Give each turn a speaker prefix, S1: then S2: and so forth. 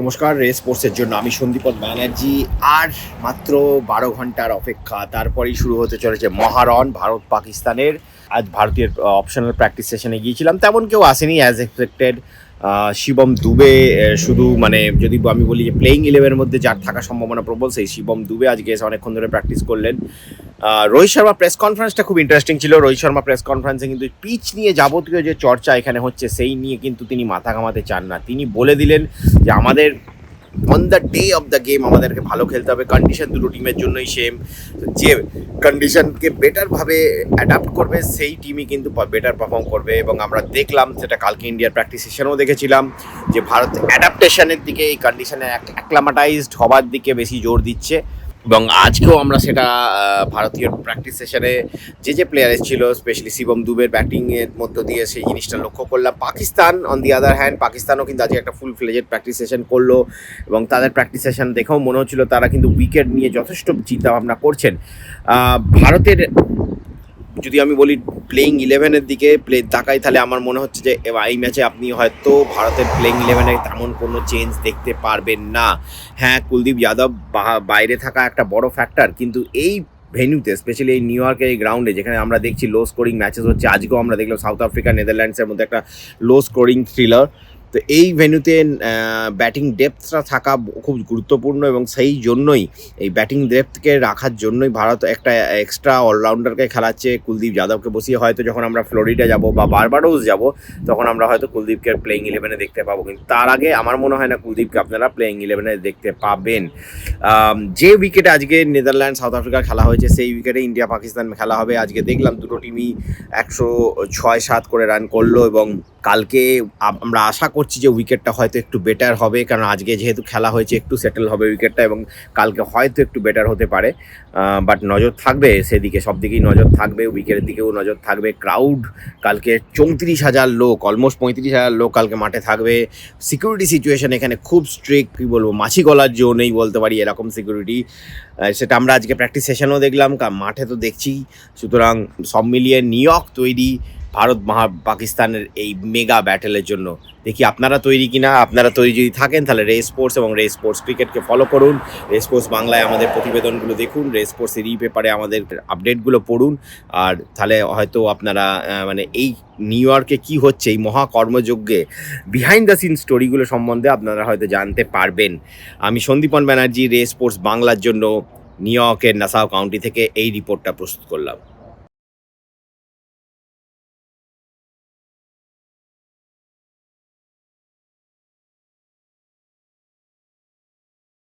S1: নমস্কার রেস স্পোর্টসের জন্য। আমি সন্দীপন ব্যানার্জি, আর মাত্র বারো ঘণ্টার অপেক্ষা। তারপরেই শুরু হতে চলেছে মহারণ, ভারত পাকিস্তানের। আজ ভারতীয় অপশনাল প্র্যাকটিস সেশনে গিয়েছিলাম। তেমন কেউ আসেনি অ্যাজ এক্সপেক্টেড শিবম দুবে শুধু মানে যদি আমি বলি যে প্লেইং ইলেভেনের মধ্যে যার থাকার সম্ভাবনা প্রবল, সেই শিবম দুবে আজকে এসে অনেকক্ষণ ধরে প্র্যাকটিস করলেন। রোহিত শর্মা প্রেস কনফারেন্সটা খুব ইন্টারেস্টিং ছিল। রোহিত শর্মা প্রেস কনফারেন্সে কিন্তু পিচ নিয়ে যাবতীয় যে চর্চা এখানে হচ্ছে, সেই নিয়ে কিন্তু তিনি মাথা ঘামাতে চান না। তিনি বলে দিলেন যে, আমাদের on the day of the game আমাদেরকে ভালো খেলতে হবে। কন্ডিশন দুটো টিমের জন্যই সেম যে কন্ডিশনকে বেটারভাবে অ্যাডাপ্ট করবে, সেই টিমই কিন্তু বেটার পারফর্ম করবে। এবং আমরা দেখলাম, সেটা কালকে ইন্ডিয়ার প্র্যাকটিস সেশনেও দেখেছিলাম, যে ভারত অ্যাডাপ্টেশনের দিকে এই কন্ডিশনে অ্যাক্লামাটাইজড হবার দিকে বেশি জোর দিচ্ছে। এবং আজকেও আমরা সেটা ভারতীয় প্র্যাকটিস সেশনে যে যে প্লেয়ার ছিল স্পেশালি শিবম দুবের ব্যাটিংয়ের মধ্য দিয়ে সেই জিনিসটা লক্ষ্য করলাম। Pakistan on the other hand পাকিস্তানও কিন্তু আজকে একটা ফুল ফ্লেজেড প্র্যাকটিস সেশন করল এবং তাদের প্র্যাকটিস সেশন দেখেও মনে হচ্ছিল তারা কিন্তু উইকেট নিয়ে যথেষ্ট চিন্তাভাবনা করছেন। ভারতের যদি আমি বলি প্লেইং ইলেভেনের দিকে প্লে তাকাই, তাহলে আমার মনে হচ্ছে যে এই ম্যাচে আপনি হয়তো ভারতের প্লেইং ইলেভেনে তেমন কোনো চেঞ্জ দেখতে পারবেন না। হ্যাঁ কুলদীপ যাদব বাইরে থাকা একটা বড় ফ্যাক্টর কিন্তু এই ভেন্যুতে স্পেশালি এই নিউ ইয়র্কের এই গ্রাউন্ডে যেখানে আমরা দেখছি লো স্কোরিং ম্যাচেস হচ্ছে, আজকেও আমরা দেখলাম সাউথ আফ্রিকা নেদারল্যান্ডসের মধ্যে একটা লো স্কোরিং থ্রিলার তো এই ভেন্যুতে ব্যাটিং ডেপথটা থাকা খুব গুরুত্বপূর্ণ এবং সেই জন্যই, এই ব্যাটিং ডেপথকে রাখার জন্যই ভারত একটা এক্সট্রা অলরাউন্ডারকে খেলাচ্ছে। কুলদীপ যাদবকে বসিয়ে হয়তো যখন আমরা ফ্লোরিডা যাব বা বারবাডোস যাব, তখন আমরা হয়তো কুলদীপকে প্লেইং ইলেভেনে দেখতে পাবো। কিন্তু তার আগে আমার মনে হয় না কুলদীপকে আপনারা প্লেইং ইলেভেনে দেখতে পাবেন। যে উইকেটে আজকে নেদারল্যান্ড সাউথ আফ্রিকা খেলা হয়েছে, সেই উইকেটে ইন্ডিয়া পাকিস্তান খেলা হবে। আজকে দেখলাম দুটো টিমই একশো ছয় সাত করে রান করল এবং কালকে আমরা আশা করছি যে উইকেটটা হয়তো একটু বেটার হবে, কারণ আজকে যেহেতু খেলা হয়েছে, একটু সেটেল হবে উইকেটটা এবং কালকে হয়তো একটু বেটার হতে পারে। বাট নজর থাকবে সেদিকে, সব দিকেই নজর থাকবে উইকেটের দিকেও নজর থাকবে। ক্রাউড কালকে চৌত্রিশ হাজার লোক অলমোস্ট পঁয়ত্রিশ হাজার লোক কালকে মাঠে থাকবে। সিকিউরিটি সিচুয়েশন এখানে খুব স্ট্রিক্ট কী বলব, মাছি গলার জো নেই বলতে পারি এরকম সিকিউরিটি সেটা আমরা আজকে প্র্যাকটিস সেশনও দেখলাম মাঠে তো দেখছি। সুতরাং সব মিলিয়ে নিউ ইয়র্ক তৈরি। ভারত মহা পাকিস্তানের এই মেগা ব্যাটেলের জন্য। দেখি আপনারা তৈরি কিনা, আপনারা তৈরি যদি থাকেন তাহলে রে স্পোর্টস এবং রে স্পোর্টস ক্রিকেটকে ফলো করুন। রে স্পোর্টস বাংলায় আমাদের প্রতিবেদনগুলো দেখুন, রে স্পোর্টসের ই পেপারে আমাদের আপডেটগুলো পড়ুন। আর তাহলে হয়তো আপনারা মানে এই নিউ ইয়র্কে কী হচ্ছে, এই মহা কর্মযজ্ঞে বিহাইন্ড দ্য সিন স্টোরিগুলো সম্বন্ধে আপনারা হয়তো জানতে পারবেন। আমি সন্দীপন ব্যানার্জি, রে স্পোর্টস বাংলার জন্য নিউ ইয়র্কের নাসাও কাউন্টি থেকে এই রিপোর্টটা প্রস্তুত করলাম।